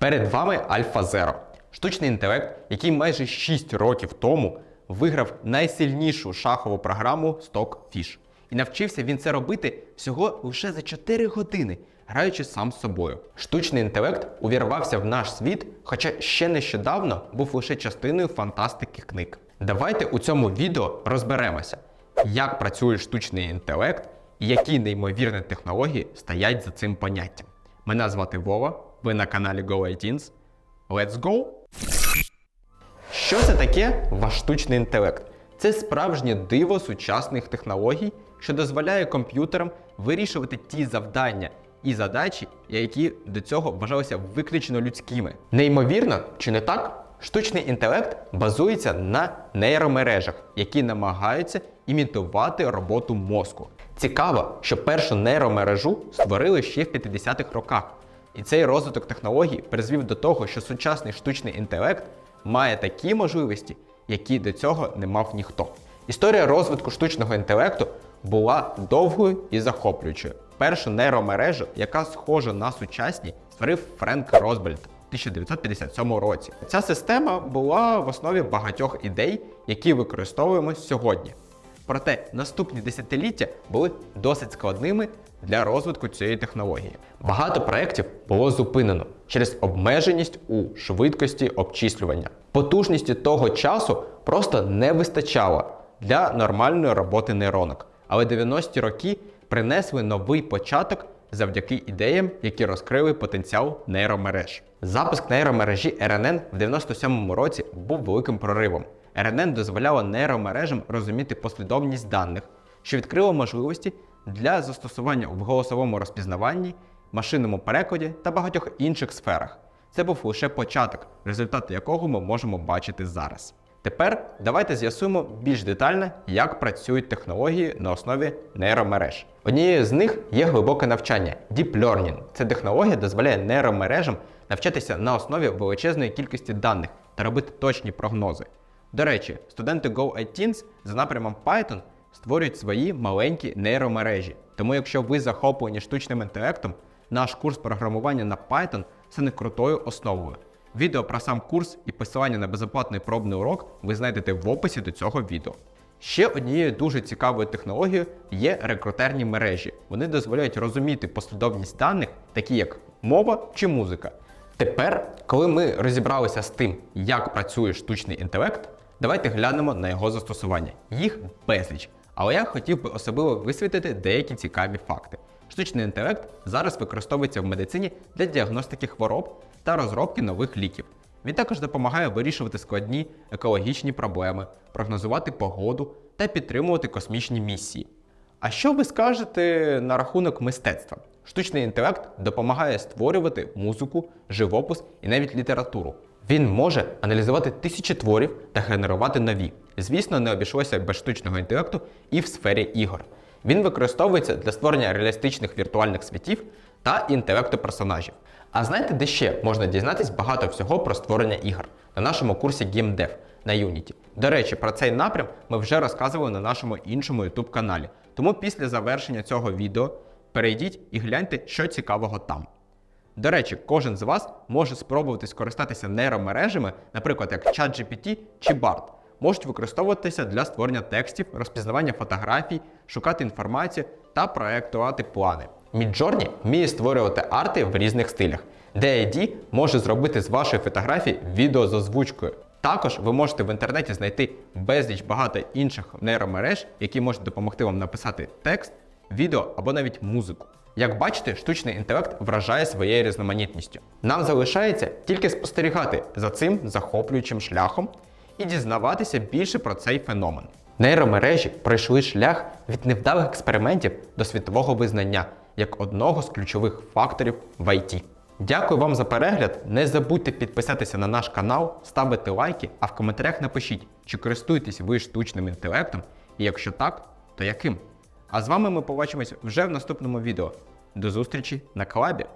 Перед вами AlphaZero – штучний інтелект, який майже 6 років тому виграв найсильнішу шахову програму Stockfish. І навчився він це робити всього лише за 4 години, граючи сам з собою. Штучний інтелект увірвався в наш світ, хоча ще нещодавно був лише частиною фантастики книг. Давайте у цьому відео розберемося, як працює штучний інтелект і які неймовірні технології стоять за цим поняттям. Мене звати Вова, ви на каналі GoITeens. Let's go! Що це таке ваш штучний інтелект? Це справжнє диво сучасних технологій, що дозволяє комп'ютерам вирішувати ті завдання і задачі, які до цього вважалися виключно людськими. Неймовірно, чи не так? Штучний інтелект базується на нейромережах, які намагаються імітувати роботу мозку. Цікаво, що першу нейромережу створили ще в 50-х роках. І цей розвиток технологій призвів до того, що сучасний штучний інтелект має такі можливості, які до цього не мав ніхто. Історія розвитку штучного інтелекту була довгою і захоплюючою. Першу нейромережу, яка схожа на сучасні, створив Френк Розбельт у 1957 році. Ця система була в основі багатьох ідей, які використовуємо сьогодні. Проте наступні десятиліття були досить складними для розвитку цієї технології. Багато проєктів було зупинено через обмеженість у швидкості обчислювання. Потужності того часу просто не вистачало для нормальної роботи нейронок. Але 90-ті роки принесли новий початок завдяки ідеям, які розкрили потенціал нейромереж. Запуск нейромережі RNN в 97-му році був великим проривом. RNN дозволяло нейромережам розуміти послідовність даних, що відкрило можливості для застосування в голосовому розпізнаванні, машинному перекладі та багатьох інших сферах. Це був лише початок, результати якого ми можемо бачити зараз. Тепер давайте з'ясуємо більш детально, як працюють технології на основі нейромереж. Однією з них є глибоке навчання Deep Learning. Ця технологія дозволяє нейромережам навчатися на основі величезної кількості даних та робити точні прогнози. До речі, студенти GoITeens за напрямом Python створюють свої маленькі нейромережі. Тому, якщо ви захоплені штучним інтелектом, наш курс програмування на Python стане крутою основою. Відео про сам курс і посилання на безоплатний пробний урок ви знайдете в описі до цього відео. Ще однією дуже цікавою технологією є рекрутерні мережі. Вони дозволяють розуміти послідовність даних, такі як мова чи музика. Тепер, коли ми розібралися з тим, як працює штучний інтелект, давайте глянемо на його застосування. Їх безліч. Але я хотів би особливо висвітлити деякі цікаві факти. Штучний інтелект зараз використовується в медицині для діагностики хвороб та розробки нових ліків. Він також допомагає вирішувати складні екологічні проблеми, прогнозувати погоду та підтримувати космічні місії. А що ви скажете на рахунок мистецтва? Штучний інтелект допомагає створювати музику, живопис і навіть літературу. Він може аналізувати тисячі творів та генерувати нові. Звісно, не обійшлося без штучного інтелекту і в сфері ігор. Він використовується для створення реалістичних віртуальних світів та інтелекту персонажів. А знаєте, де ще можна дізнатись багато всього про створення ігор на нашому курсі GameDev на Unity. До речі, про цей напрям ми вже розказували на нашому іншому YouTube каналі. Тому після завершення цього відео перейдіть і гляньте, що цікавого там. До речі, кожен з вас може спробувати скористатися нейромережами, наприклад, як ChatGPT чи BART. Можуть використовуватися для створення текстів, розпізнавання фотографій, шукати інформацію та проєктувати плани. Midjourney вміє створювати арти в різних стилях. DID може зробити з вашої фотографії відео з озвучкою. Також ви можете в інтернеті знайти безліч багато інших нейромереж, які можуть допомогти вам написати текст, відео або навіть музику. Як бачите, штучний інтелект вражає своєю різноманітністю. Нам залишається тільки спостерігати за цим захоплюючим шляхом і дізнаватися більше про цей феномен. Нейромережі пройшли шлях від невдалих експериментів до світового визнання як одного з ключових факторів в IT. Дякую вам за перегляд. Не забудьте підписатися на наш канал, ставити лайки, а в коментарях напишіть, чи користуєтесь ви штучним інтелектом, і якщо так, то яким. А з вами ми побачимось вже в наступному відео. До зустрічі на колабі!